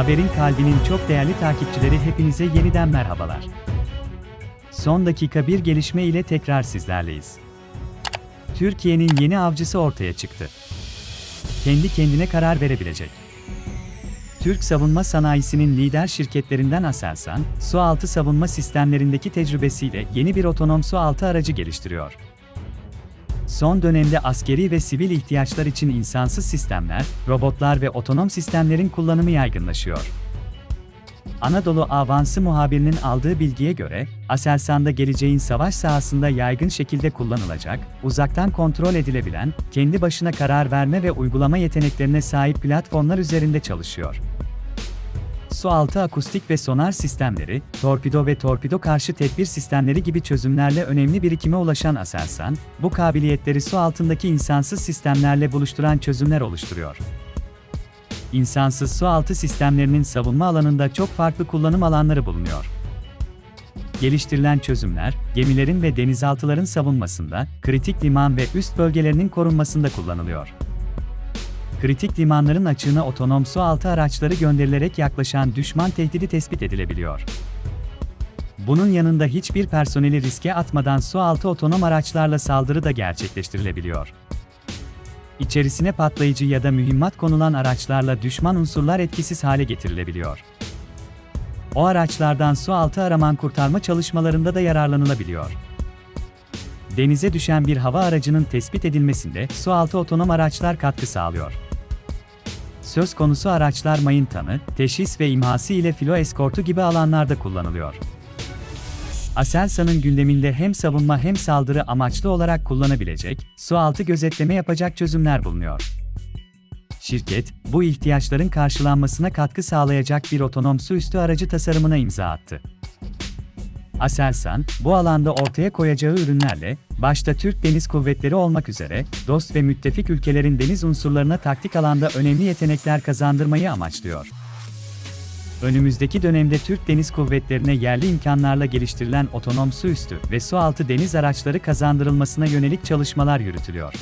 Haberin kalbinin çok değerli takipçileri hepinize yeniden merhabalar. Son dakika bir gelişme ile tekrar sizlerleyiz. Türkiye'nin yeni avcısı ortaya çıktı. Kendi kendine karar verebilecek. Türk savunma sanayisinin lider şirketlerinden Aselsan, sualtı savunma sistemlerindeki tecrübesiyle yeni bir otonom sualtı aracı geliştiriyor. Son dönemde askeri ve sivil ihtiyaçlar için insansız sistemler, robotlar ve otonom sistemlerin kullanımı yaygınlaşıyor. Anadolu Avansı muhabirinin aldığı bilgiye göre, Aselsan'da geleceğin savaş sahasında yaygın şekilde kullanılacak, uzaktan kontrol edilebilen, kendi başına karar verme ve uygulama yeteneklerine sahip platformlar üzerinde çalışıyor. Sualtı akustik ve sonar sistemleri, torpido ve torpido karşı tedbir sistemleri gibi çözümlerle önemli birikime ulaşan Aselsan, bu kabiliyetleri su altındaki insansız sistemlerle buluşturan çözümler oluşturuyor. İnsansız sualtı sistemlerinin savunma alanında çok farklı kullanım alanları bulunuyor. Geliştirilen çözümler, gemilerin ve denizaltıların savunmasında, kritik liman ve üst bölgelerinin korunmasında kullanılıyor kritik limanların açığına otonom su altı araçları gönderilerek yaklaşan düşman tehdidi tespit edilebiliyor. Bunun yanında hiçbir personeli riske atmadan su altı otonom araçlarla saldırı da gerçekleştirilebiliyor. İçerisine patlayıcı ya da mühimmat konulan araçlarla düşman unsurlar etkisiz hale getirilebiliyor. O araçlardan su altı araman kurtarma çalışmalarında da yararlanılabiliyor denize düşen bir hava aracının tespit edilmesinde sualtı otonom araçlar katkı sağlıyor. Söz konusu araçlar mayın tanı, teşhis ve imhası ile filo eskortu gibi alanlarda kullanılıyor. Aselsan'ın gündeminde hem savunma hem saldırı amaçlı olarak kullanabilecek, sualtı gözetleme yapacak çözümler bulunuyor. Şirket, bu ihtiyaçların karşılanmasına katkı sağlayacak bir otonom su üstü aracı tasarımına imza attı. Aselsan, bu alanda ortaya koyacağı ürünlerle, başta Türk Deniz Kuvvetleri olmak üzere, dost ve müttefik ülkelerin deniz unsurlarına taktik alanda önemli yetenekler kazandırmayı amaçlıyor. Önümüzdeki dönemde Türk Deniz Kuvvetleri'ne yerli imkanlarla geliştirilen otonom su üstü ve su altı deniz araçları kazandırılmasına yönelik çalışmalar yürütülüyor.